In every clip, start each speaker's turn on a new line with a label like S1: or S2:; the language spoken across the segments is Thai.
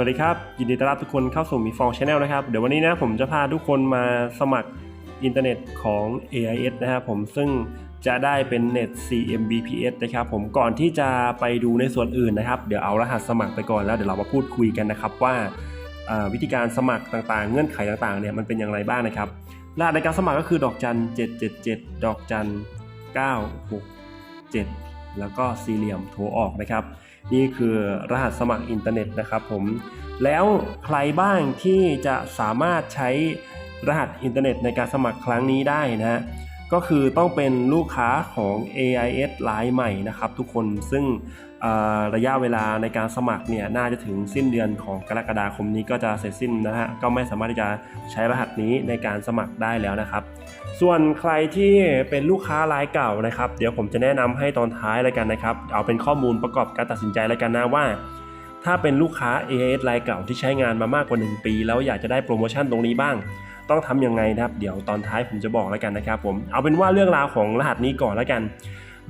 S1: วัสดีครับ ยินดีต้อนรับทุกคนเข้าสู่มีฟองชาแนลนะครับ เดี๋ยววันนี้นะผมจะพาทุกคนมาสมัครอินเทอร์เน็ตของ AIS นะครับผมซึ่งจะได้เป็นเน็ต 4Mbps นะครับผมก่อนที่จะไปดูในส่วนอื่นนะครับ เดี๋ยวเอารหัสสมัครไปก่อนแล้วเดี๋ยวเรามาพูดคุยกันนะครับว่าอ่าวิธีการสมัครต่างๆ เงื่อนไขต่างๆเนี่ยมันเป็นอย่างไรบ้างนะครับรหัสในการสมัครก็คือดอกจัน 777 ดอกจัน 967 แล้วก็สี่เหลี่ยมโทรออกนะครับ นี่คือรหัสสมัครอินเทอร์เน็ตนะครับผม แล้วใครบ้างที่จะสามารถใช้รหัสอินเทอร์เน็ตในการสมัครครั้งนี้ได้นะฮะ ก็คือต้องเป็นลูกค้าของ AIS รายใหม่นะครับทุกคน ซึ่ง ระยะเวลาในการสมัครเนี่ยน่าจะถึงสิ้นเดือนของกรกฎาคมนี้ก็จะเสร็จสิ้นนะฮะก็ไม่สามารถที่จะใช้รหัสนี้ในการสมัครได้แล้วนะครับ ส่วนใครที่เป็นลูกค้ารายเก่านะครับ เดี๋ยวผมจะแนะนำให้ตอนท้ายแล้วกันนะครับ เอาเป็นข้อมูลประกอบการตัดสินใจแล้วกันนะว่า ถ้าเป็นลูกค้า AIS รายเก่าที่ใช้งานมามากกว่า 1 ปี แล้วอยากจะได้โปรโมชั่นตรงนี้บ้าง ต้องทำยังไงนะครับ เดี๋ยวตอนท้ายผมจะบอกแล้วกันนะครับผมเอาเป็นว่าเรื่องราวของรหัสนี้ก่อนแล้วกัน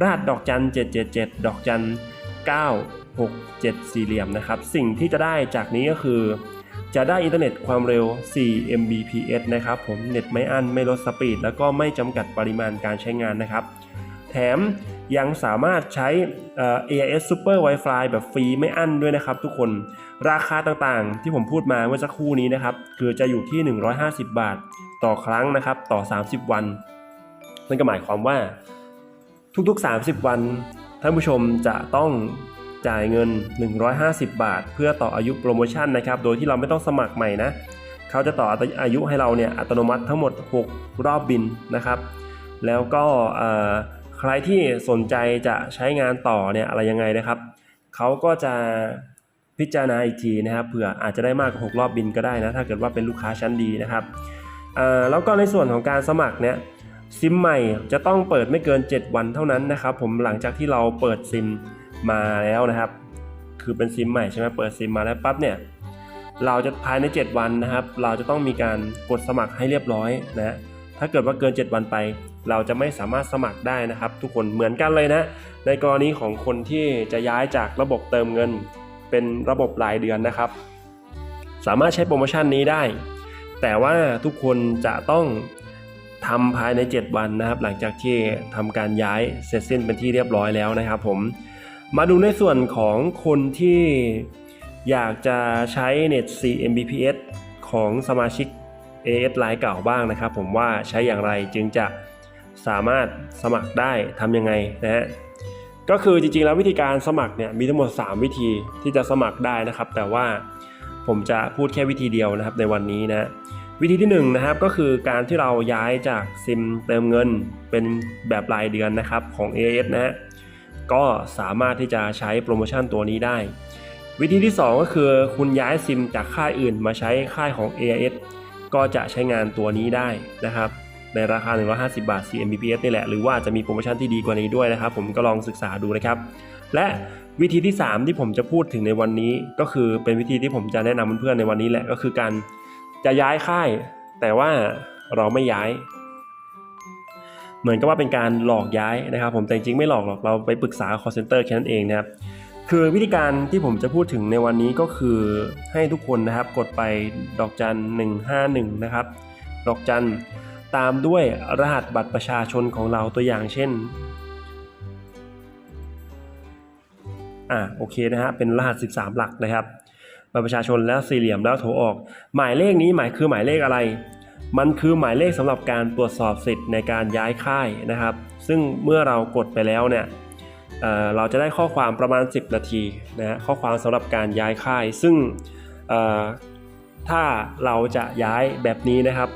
S1: รหัสดอกจัน777 ดอกจัน 967 สี่เหลี่ยมนะครับ สิ่งที่จะได้จากนี้ก็คือ จะได้อินเทอร์เน็ตความเร็ว 4 Mbps นะครับ ผมเน็ตไม่อั้นไม่ลดสปีด แล้วก็ไม่จำกัดปริมาณการใช้งานนะครับ แถมยังสามารถใช้เอ่อ AIS Super Wi-Fi แบบฟรีไม่อั้นด้วยนะครับทุกคนราคาต่างๆ ที่ผมพูดมาเมื่อสักครู่นี้นะครับ คือจะอยู่ที่ 150 บาทต่อครั้งนะครับ ต่อ 30 วัน นั่นก็หมายความว่าทุกๆ 30 วัน ท่านผู้ชมจะต้องจ่ายเงิน 150 บาท เพื่อต่ออายุโปรโมชั่นนะครับ โดยที่เราไม่ต้องสมัครใหม่นะ เขาจะต่ออายุให้เราเนี่ยอัตโนมัติทั้งหมด 6 รอบบินนะครับ แล้วก็ใครที่สนใจจะใช้งานต่อเนี่ยอะไรยังไงนะครับ เขาก็จะพิจารณาอีกทีนะครับ เผื่ออาจจะได้มากกว่า 6 รอบบินก็ได้นะ ถ้าเกิดว่าเป็นลูกค้าชั้นดีนะครับแล้วก็ในส่วนของการสมัครเนี่ย ซิมใหม่จะต้องเปิดไม่เกิน 7 วันเท่านั้นนะครับ ผมหลังจากที่เราเปิดซิมมาแล้วนะครับ คือเป็นซิมใหม่ใช่ไหมเปิดซิมมาแล้วปั๊บเนี่ยเราจะภายใน 7 วันนะครับ เราจะต้องมีการกดสมัครให้เรียบร้อยนะถ้าเกิดว่าเกิน 7 วันไป เราจะไม่สามารถสมัครได้นะครับ ทุกคนเหมือนกันเลยนะ ในกรณีของคนที่จะย้ายจากระบบเติมเงิน เป็นระบบรายเดือนนะครับ สามารถใช้โปรโมชั่นนี้ได้ แต่ว่าทุกคนจะต้อง ทำภายใน 7 วันนะครับ หลังจากที่ทำการย้ายเสร็จสิ้นเป็นที่เรียบร้อยแล้วนะครับผมมาดูในส่วนของคนที่อยากจะใช้เน็ต 4 Mbps ของสมาชิก AS รายเก่าบ้างนะครับ ผมว่าใช้อย่างไรจึงจะสามารถสมัครได้ทำยังไงนะฮะก็คือจริงๆแล้ววิธีการสมัครเนี่ยมีทั้งหมด 3 วิธีที่จะสมัครได้นะครับ แต่ว่าผมจะพูดแค่วิธีเดียวนะครับในวันนี้นะ วิธีที่1นงนะครับก็คือการที่เราย้ายจากซิมเติมเงินเป็นแบบรายเดือนนะครับของ AS นะฮะก็สามารถที่จะใช้โปรโมชั่นตัวนี้ได้ วิธีที่ 2 ก็คือคุณย้ายซิมจากค่ายอื่นมาใช้ค่ายของ AIS ก็จะใช้งานตัวนี้ได้นะครับในราคา 150 บาท4 Mbps นี่แหละ หรือว่าจะมีโปรโมชั่นที่ดีกว่านี้ด้วยนะครับ ผมก็ลองศึกษาดูนะครับ และวิธีที่ 3 ที่ผมจะพูดถึงในวันนี้ ก็คือเป็นวิธีที่ผมจะแนะนำเพื่อนๆในวันนี้แหละ ก็คือการ จะย้ายค่าย แต่ว่าเราไม่ย้าย เหมือนกับว่าเป็นการหลอกย้ายนะครับ ผมแต่จริงๆไม่หลอกหรอกเราไปปรึกษา call center แค่นั้นเองนะครับคือวิธีการที่ผมจะพูดถึงในวันนี้ก็คือให้ทุกคนนะครับกดไปดอกจัน 151 นะครับ ดอกจันตามด้วยรหัสบัตรประชาชนของเราตัวอย่างเช่นอ่าโอเคนะฮะเป็นรหัส 13 หลักนะครับ บัตรประชาชนแล้วสี่เหลี่ยมแล้วโทรออก หมายเลขนี้หมายคือหมายเลขอะไร มันคือหมายเลขสำหรับการตรวจสอบสิทธิ์ในการย้ายค่ายนะครับ ซึ่งเมื่อเรากดไปแล้วเนี่ยเเราจะได้ข้อความประมาณ 10 นาทีนะข้อความสำหรับการย้ายค่าย ซึ่งถ้าเราจะย้ายแบบนี้นะครับ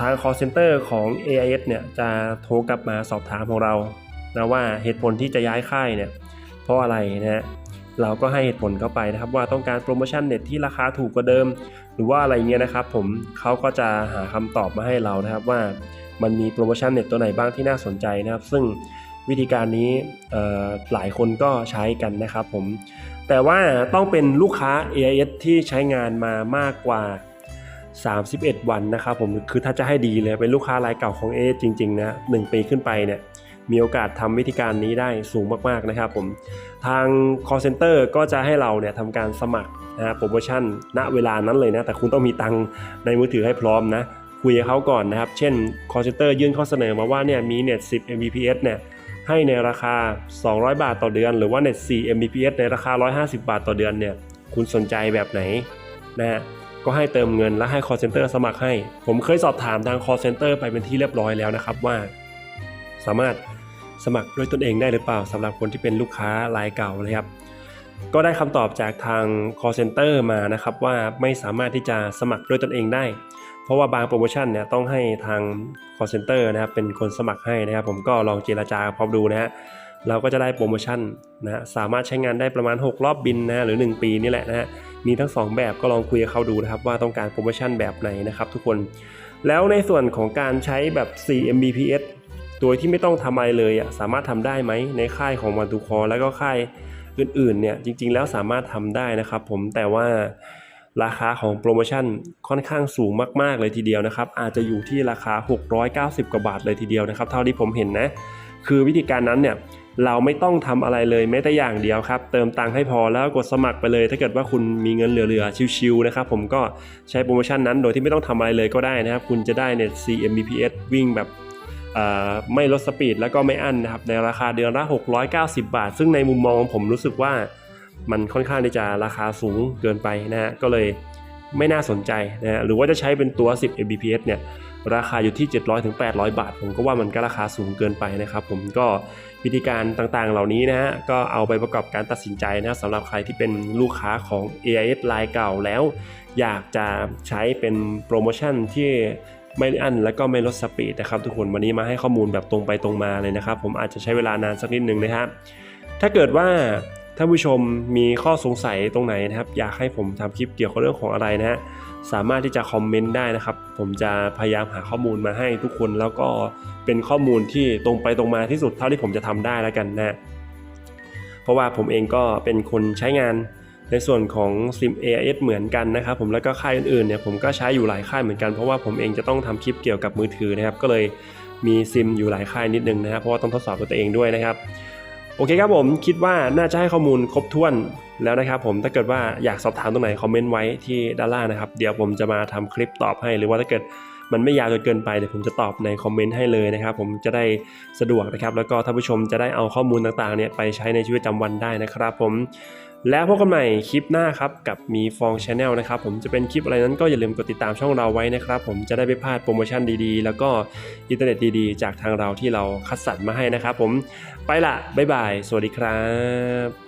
S1: ทาง call center ของ AIS เนี่ยจะโทรกลับมาสอบถามของเรานะว่าเหตุผลที่จะย้ายค่ายเนี่ยเพราะอะไรนะฮะ เราก็ให้เหตุผลเข้าไปนะครับว่าต้องการโปรโมชั่นเน็ตที่ราคาถูกกว่าเดิม หรือว่าอะไรเงี้ยนะครับ ผมเขาก็จะหาคำตอบมาให้เรานะครับว่ามันมีโปรโมชั่นเน็ตตัวไหนบ้างที่น่าสนใจนะครับ ซึ่งวิธีการนี้หลายคนก็ใช้กันนะครับผมแต่ว่าต้องเป็นลูกค้า AIS ที่ใช้งานมามากกว่า 31 วันนะครับผมคือถ้าจะให้ดีเลยเป็นลูกค้ารายเก่าของ AIS จริงๆนะหนึ่งปีขึ้นไปเนี่ย มีโอกาสทำวิธีการนี้ได้สูงมากๆนะครับผมทาง call center ก็จะให้เราเนี่ยทำการสมัครนะฮะโปรโมชั่นณเวลานั้นเลยนะ แต่คุณต้องมีตังค์ในมือถือให้พร้อมนะ คุยกับเขาก่อนนะครับ เช่น call center ยื่นข้อเสนอมาว่าเนี่ยมีเน็ต10 Mbps เนี่ยให้ในราคา 200 บาทต่อเดือน หรือว่าเน็ต4 Mbps ในราคา 150 บาทต่อเดือนเนี่ยคุณสนใจแบบไหนนะฮะก็ให้เติมเงินและให้ call center สมัครให้ ผมเคยสอบถามทาง call center ไปเป็นที่เรียบร้อยแล้วนะครับว่า สามารถ สมัครด้วยตนเองได้หรือเปล่าสำหรับคนที่เป็นลูกค้ารายเก่านะครับ ก็ได้คำตอบจากทาง call center มานะครับว่าไม่สามารถที่จะสมัครด้วยตนเองได้ เพราะว่าบางโปรโมชั่นเนี่ยต้องให้ทาง call center นะครับเป็นคนสมัครให้นะครับ ผมก็ลองเจราจาพร้อมดูนะฮะเราก็จะได้โปรโมชั่นนะสามารถใช้งานได้ประมาณ 6 รอบบินนะหรือ 1 ปีนี่แหละนะฮะมีทั้ง 2 แบบก็ลองคุยกับเขาดูนะครับว่าต้องการโปรโมชั่นแบบไหนนะครับทุกคน แล้วในส่วนของการใช้แบบ4 Mbps โดยที่ไม่ต้องทำอะไรเลยอะสามารถทำได้ไหมในค่ายของวันตูคอแล้วก็ค่ายอื่นๆเนี่ยจริง ๆ แล้วสามารถทำได้นะครับ ผมแต่ว่าราคาของโปรโมชั่นค่อนข้างสูงมากๆเลยทีเดียวนะครับ อาจจะอยู่ที่ราคา 690 กว่าบาทเลยทีเดียวนะครับ เท่าที่ผมเห็นนะ คือวิธีการนั้นเนี่ยเราไม่ต้องทำอะไรเลยแม้แต่อย่างเดียวครับ เติมตังค์ให้พอแล้วกดสมัครไปเลย ถ้าเกิดว่าคุณมีเงินเหลือๆชิวๆนะครับผมก็ใช้โปรโมชั่นนั้นโดยที่ไม่ต้องทำอะไรเลยก็ได้นะครับ คุณจะได้เน็ต4 Mbps วิ่งแบบ ไม่ลดสปีดแล้วก็ไม่อั้นนะครับในราคาเดือนละ 690 บาท ซึ่งในมุมมองของผมรู้สึกว่ามันค่อนข้างที่จะราคาสูงเกินไปนะฮะก็เลยไม่น่าสนใจนะฮะหรือว่าจะใช้เป็นตัว 10 Mbps เนี่ยราคาอยู่ที่ 700ถึง800 บาท ผมก็ว่ามันก็ราคาสูงเกินไปนะครับ ผมก็วิธีการต่างๆเหล่านี้นะฮะก็เอาไปประกอบการตัดสินใจนะสำหรับใครที่เป็นลูกค้าของ AIS รายเก่าแล้ว อยากจะใช้เป็นโปรโมชั่นที่ ไม่อั้นแล้วก็ไม่ลดสปีดนะครับทุกคนวันนี้มาให้ข้อมูลแบบตรงไปตรงมาเลยนะครับ ผมอาจจะใช้เวลานานสักนิดหนึ่งนะครับถ้าเกิดว่าท่านผู้ชมมีข้อสงสัยตรงไหนนะครับ อยากให้ผมทำคลิปเกี่ยวกับเรื่องของอะไรนะฮะสามารถที่จะคอมเมนต์ได้นะครับ ผมจะพยายามหาข้อมูลมาให้ทุกคนแล้วก็เป็นข้อมูลที่ตรงไปตรงมาที่สุดเท่าที่ผมจะทำได้แล้วกันนะเพราะว่าผมเองก็เป็นคนใช้งาน ในส่วนของ SIM AIS เหมือนกันนะครับผมแล้วก็ค่ายอื่นๆเนี่ยผมก็ใช้อยู่หลายค่ายเหมือนกันเพราะว่าผมเองจะต้องทำคลิปเกี่ยวกับมือถือนะครับก็เลยมีซิมอยู่หลายค่ายนิดนึงนะครับเพราะว่าต้องทดสอบกับตัวเองด้วยนะครับโอเคครับผมคิดว่าน่าจะให้ข้อมูลครบถ้วนแล้วนะครับผมถ้าเกิดว่าอยากสอบถามตรงไหนคอมเมนต์ไว้ที่ด้านล่างนะครับเดี๋ยวผมจะมาทำคลิปตอบให้ หรือว่าถ้าเกิดมันไม่ยาวจนเกินไปเดี๋ยวผมจะตอบในคอมเมนต์ให้เลยนะครับผมจะได้สะดวกนะครับแล้วก็ท่านผู้ชมจะได้เอาข้อมูลต่างๆเนี่ยไปใช้ในชีวิตประจำวันได้นะครับผม แล้วพบกันใหม่คลิปหน้าครับ กับมีฟองชาแนลนะครับ ผมจะเป็นคลิปอะไรนั้นก็อย่าลืมกดติดตามช่องเราไว้นะครับ ผมจะได้ไม่พลาดโปรโมชั่นดีๆ แล้วก็อินเทอร์เน็ตดีๆ จากทางเราที่เราคัดสรรมาให้นะครับ ผมไปละบ๊ายบาย สวัสดีครับ